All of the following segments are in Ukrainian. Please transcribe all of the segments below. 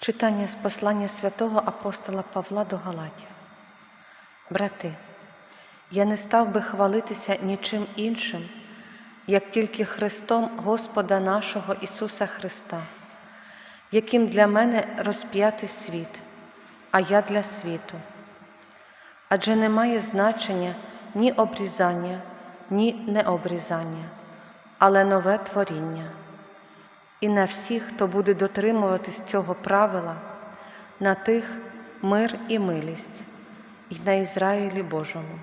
Читання з послання святого апостола Павла до Галатів. Брати, я не став би хвалитися нічим іншим, як тільки Христом Господа нашого Ісуса Христа, яким для мене розп'ятий світ, а я для світу. Адже не має значення ні обрізання, ні необрізання, але нове творіння. І на всіх, хто буде дотримуватись цього правила, на тих мир і милість, і на Ізраїлі Божому.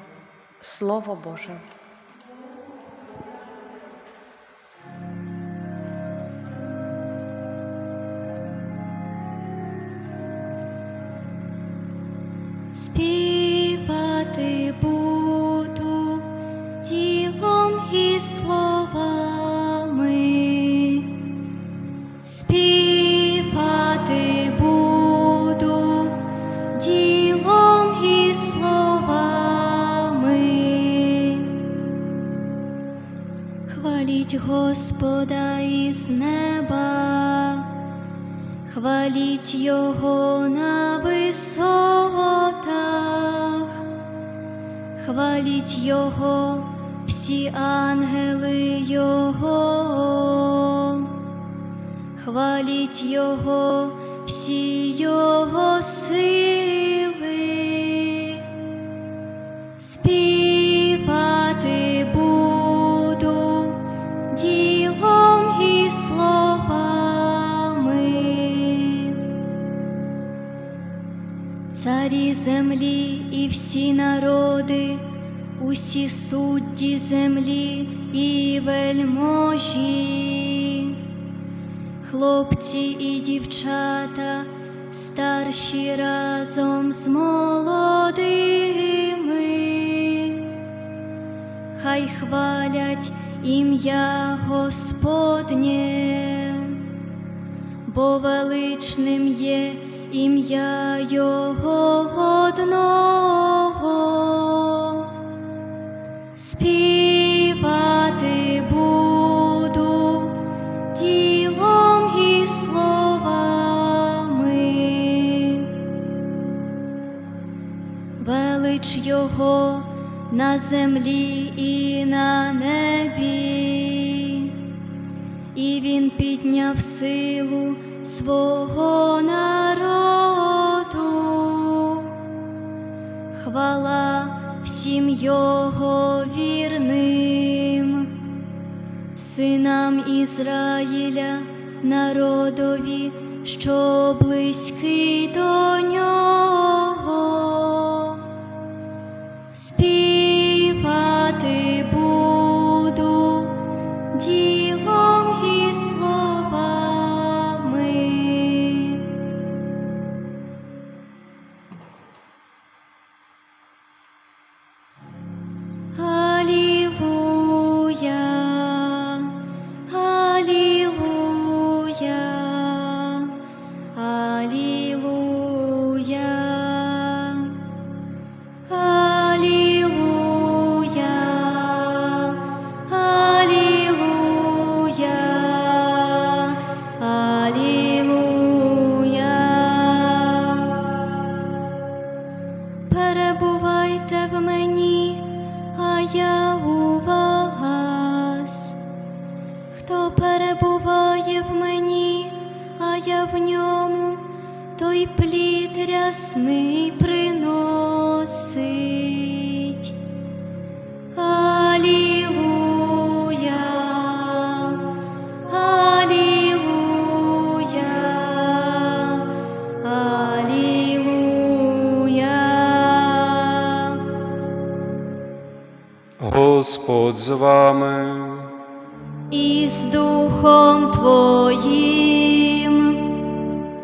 Слово Боже. Словами, хваліть Господа із неба. Хваліть Його на висотах, хваліть Його всі ангели Його, хваліть Його всі Його сили, співати буду ділом і словами. Царі землі і всі народи, усі судді землі і вельможі, хлопці і дівчата, старші разом з молодими, хай хвалять ім'я Господнє бо величним є ім'я Його одного. Співати буду ділом і словами. Велич Його на землі і на небі і він підняв силу свого народу, хвала всім його вірним, синам Ізраїля, народові, що близький до нього. Господь з вами, І з Духом Твоїм.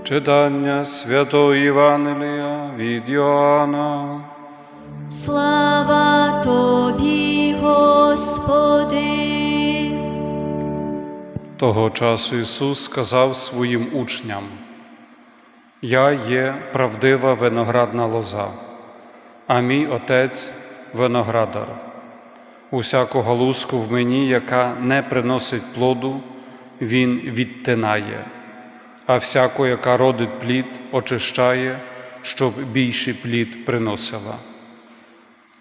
читання святого Євангелія від Йоанна. Слава Тобі, Господи. Того часу Ісус сказав своїм учням: Я є правдива виноградна лоза, а мій Отець виноградар. Усяку галузку в мені, яка не приносить плоду, Він відтинає, а всяку, яка родить плід, очищає, щоб більший плід приносила.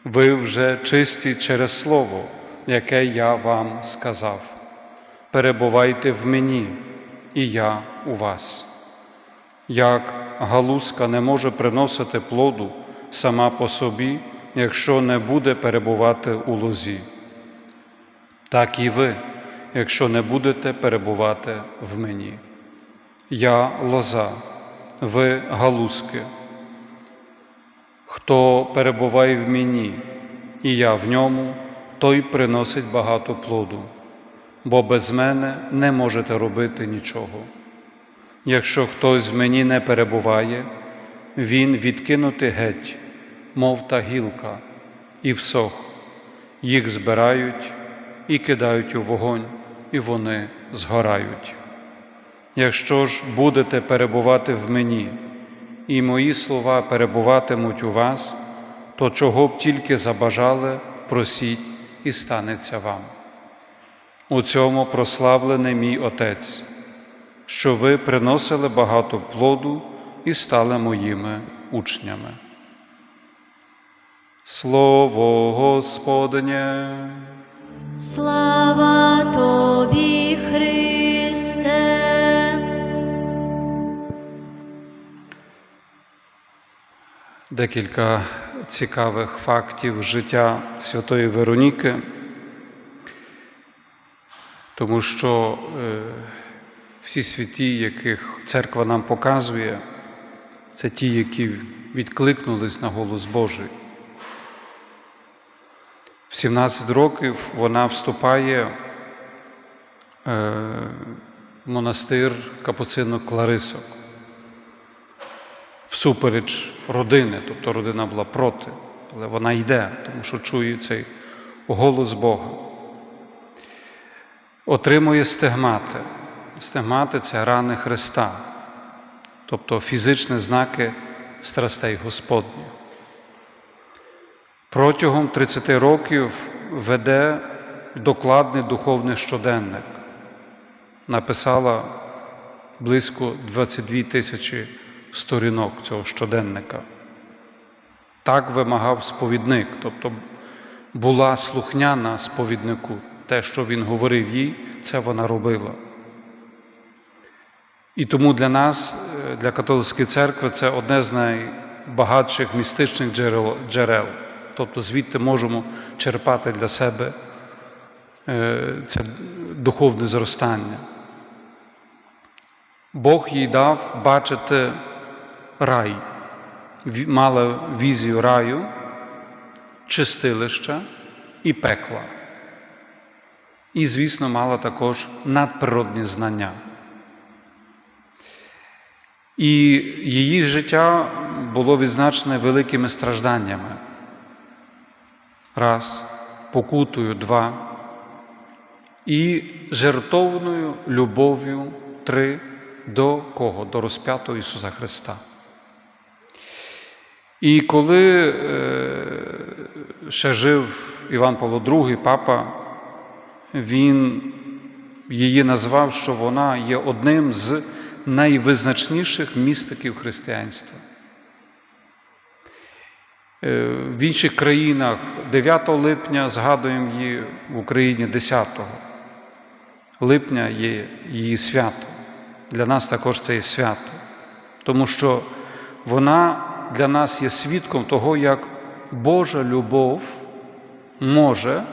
Ви вже чисті через Слово, яке я вам сказав. Перебувайте в мені, і я у вас. Як галузка не може приносити плоду сама по собі, якщо не буде перебувати у лозі, так і ви, якщо не будете перебувати в мені. Я лоза, ви галузки. Хто перебуває в мені, і я в ньому, той приносить багато плоду, бо без мене не можете робити нічого. Якщо хтось в мені не перебуває, він відкинути геть, мов та гілка, і всох, їх збирають і кидають у вогонь, і вони згорають. Якщо ж будете перебувати в мені, і мої слова перебуватимуть у вас, то чого б тільки забажали, просіть і станеться вам. У цьому прославлений мій Отець, що ви приносили багато плоду і стали моїми учнями. Слово Господнє. Слава тобі, Христе. Декілька цікавих фактів життя Святої Вероніки, тому що е, всі святі, яких церква нам показує, це ті, які відкликнулись на голос Божий. В 17 років вона вступає е, в монастир капуцинок Кларисок всупереч родини, тобто родина була проти, але вона йде, тому що чує цей голос Бога. Отримує стигмати. Стигмати це рани Христа, тобто фізичні знаки страстей Господніх. Протягом 30 років веде докладний духовний щоденник. Написала близько 22 тисячі сторінок цього щоденника. Так вимагав сповідник, тобто була слухняна сповіднику. Те, що він говорив їй, це вона робила. І тому для нас, е, для католицької церкви, це одне з найбагатших містичних джерел. Тобто звідти можемо черпати для себе е, це духовне зростання. Бог їй дав бачити рай, мала візію раю, чистилища і пекла. І, звісно, мала також надприродні знання. І її життя було відзначене великими стражданнями. Раз, покутою, два, і жертовною любов'ю три до кого? До розп'ятого Ісуса Христа. І коли е, ще жив Іван Павло II, папа, він її назвав, що вона є одним з найвизначніших містиків християнства. Е, В інших країнах 9 липня згадуємо її в Україні 10 липня є її свято. Для нас також це є свято, тому що вона для нас є свідком того, як Божа любов може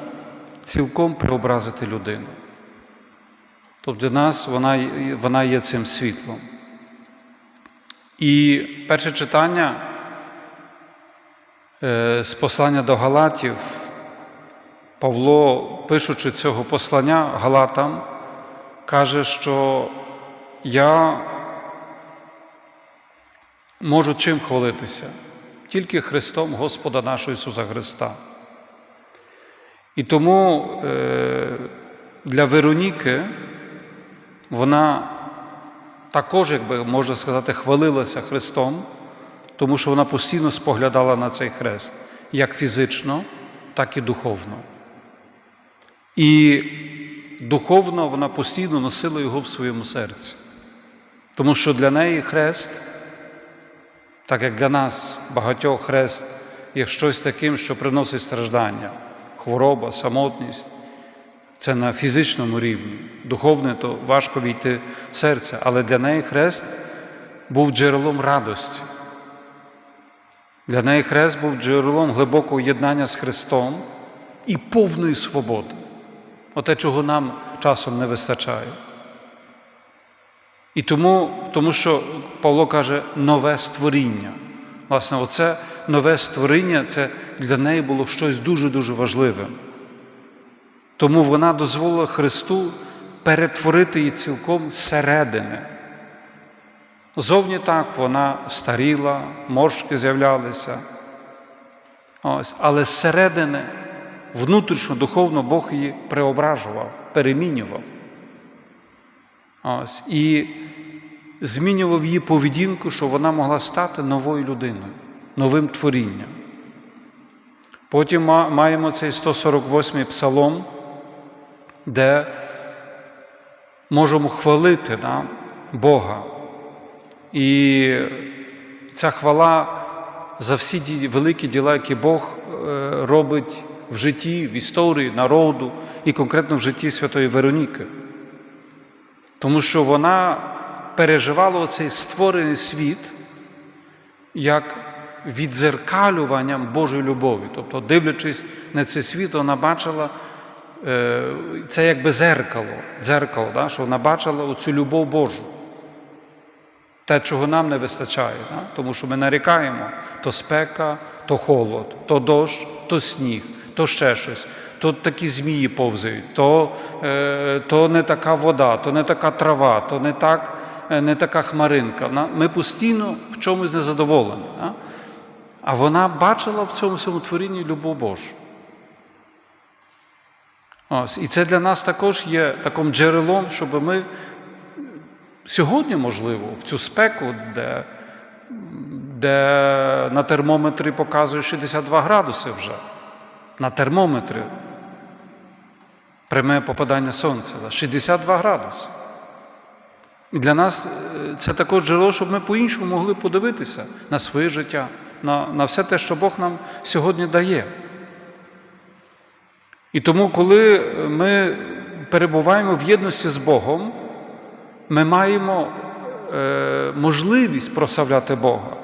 цілком преобразити людину. Тобто для нас вона, вона є цим світлом. І перше читання з послання до Галатів, Павло, пишучи цього послання Галатам, каже, що я можу чим хвалитися? Тільки Христом Господа нашого Ісуса Христа. І тому е, для Вероніки вона також, якби можна сказати, хвалилася Христом, тому що вона постійно споглядала на цей хрест, як фізично, так і духовно. І духовно вона постійно носила його в своєму серці. Тому що для неї хрест, так як для нас багатьох хрест є щось таким, що приносить страждання, хвороба, самотність. Це на фізичному рівні. Духовне то важко війти в серце, але для неї хрест був джерелом радості. Для неї хрест був джерелом глибокого єднання з Христом і повної свободи. Оте, чого нам часом не вистачає. І тому, тому що Павло каже нове створіння. Власне, оце нове створіння це для неї було щось дуже-дуже важливим. Тому вона дозволила Христу перетворити її цілком зсередини. Зовні так вона старіла, моршки з'являлися. Ось. Але зсередини, внутрішньо, духовно Бог її преображував, перемінював. Ось. І змінював її поведінку, щоб вона могла стати новою людиною, новим творінням. Потім маємо цей 148-й псалом, де можемо хвалити да, Бога. І ця хвала за всі великі діла, які Бог е, робить в житті, в історії народу і конкретно в житті Святої Вероніки. Тому що вона переживала оцей створений світ як відзеркалюванням Божої любові. Тобто, дивлячись на цей світ, вона бачила е, це якби зеркало, дзеркало, да? що вона бачила оцю любов Божу. Те, чого нам не вистачає, да? тому що ми нарікаємо то спека, то холод, то дощ, то сніг, то ще щось, то такі змії повзають, то, е, то не така вода, то не така трава, то не, так, е, не така хмаринка. Ми постійно в чомусь незадоволені. Да? А вона бачила в цьому всьому творінні любов Божу. Ось, і це для нас також є таким джерелом, щоб ми сьогодні, можливо, в цю спеку, де, де на термометрі показує 62 градуси вже, на термометрі пряме попадання сонця, 62 градуси. І для нас е, це також джерело, щоб ми по-іншому могли подивитися на своє життя, на, на все те, що Бог нам сьогодні дає. І тому, коли ми перебуваємо в єдності з Богом, ми маємо е, можливість прославляти Бога.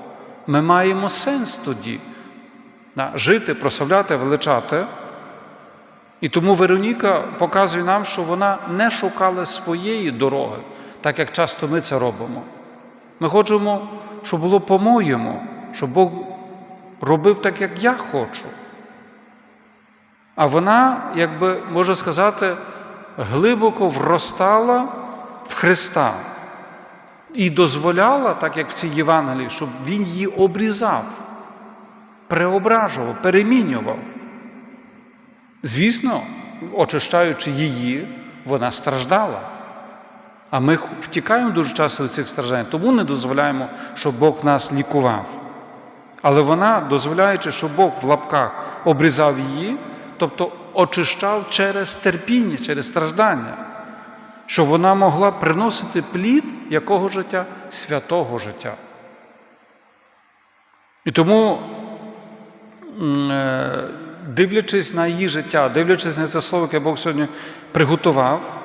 Ми маємо сенс тоді да, жити, прославляти, величати. І тому Вероніка показує нам, що вона не шукала своєї дороги, так як часто ми це робимо. Ми хочемо, щоб було по-моєму, щоб Бог робив так, як я хочу. А вона, якби можна сказати, глибоко вростала в Христа і дозволяла, так як в цій Євангелії, щоб Він її обрізав, преображував, перемінював. Звісно, очищаючи її, вона страждала. А ми втікаємо дуже часто від цих страждань, тому не дозволяємо, щоб Бог нас лікував. Але вона, дозволяючи, щоб Бог в лапках обрізав її, тобто очищав через терпіння, через страждання, щоб вона могла приносити плід якого життя? Святого життя. І тому, е, дивлячись на її життя, дивлячись на це слово, яке Бог сьогодні приготував,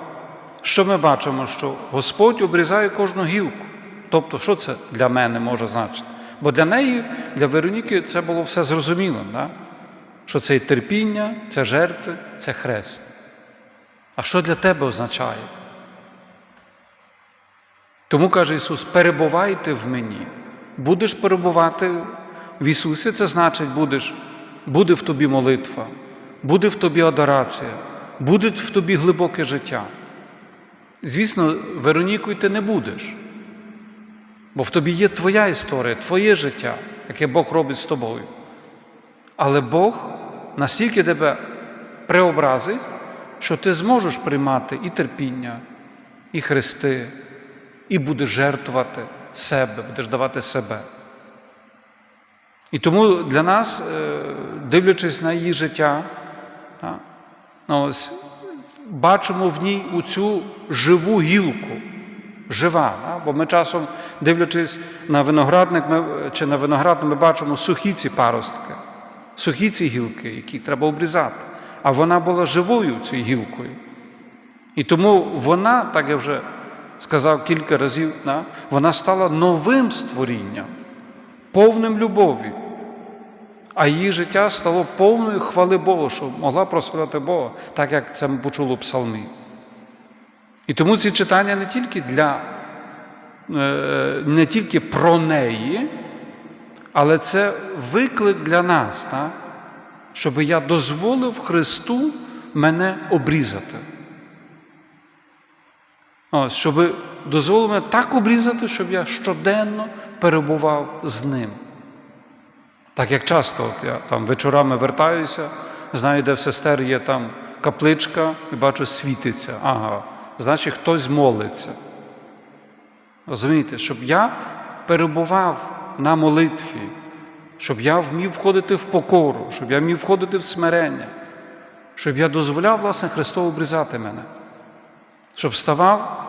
що ми бачимо, що Господь обрізає кожну гілку. Тобто, що це для мене може значити? Бо для неї, для Вероніки, це було все зрозуміло, да? що це і терпіння, це жертви, це хрест. А що для тебе означає? Тому каже Ісус: перебувайте в мені. Будеш перебувати в Ісусі, це значить, будеш, буде в тобі молитва, буде в тобі адорація, буде в тобі глибоке життя. Звісно, Веронікою ти не будеш, бо в тобі є твоя історія, твоє життя, яке Бог робить з тобою. Але Бог настільки тебе преобразить, що ти зможеш приймати і терпіння, і хрести, і будеш жертвувати себе, будеш давати себе. І тому для нас, е, дивлячись на її життя, ось, бачимо в ній цю живу гілку, жива. Бо ми часом, дивлячись на виноградник чи на виноград, ми бачимо сухі ці паростки, сухі ці гілки, які треба обрізати. А вона була живою цією гілкою. І тому вона, так я вже сказав кілька разів, да, вона стала новим створінням, повним любові. А її життя стало повною хвали Богу, що могла прославляти Бога, так як це ми почули в псалмі. І тому ці читання не тільки для, е, не тільки про неї, але це виклик для нас, щоб я дозволив Христу мене обрізати. Ось, щоб дозволив мене так обрізати, щоб я щоденно перебував з ним. Так як часто от я там вечорами вертаюся, знаю, де в сестер є там капличка і бачу, світиться. Ага, значить, хтось молиться. Розумієте, щоб я перебував на молитві, щоб я вмів входити в покору, щоб я вмів входити в смирення, щоб я дозволяв, власне, Христу обрізати мене, щоб ставав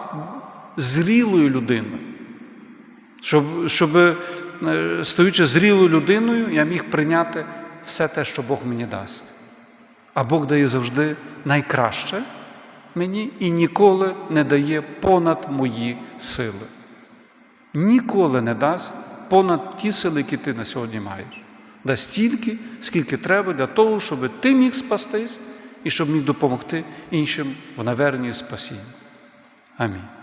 зрілою людиною, щоб, щоб е, стаючи зрілою людиною, я міг прийняти все те, що Бог мені дасть. А Бог дає завжди найкраще мені і ніколи не дає понад мої сили. Ніколи не дасть понад ті сили, які ти на сьогодні маєш. Дасть стільки, скільки треба для того, щоб ти міг спастись і щоб міг допомогти іншим в наверненні спасіння. Amém.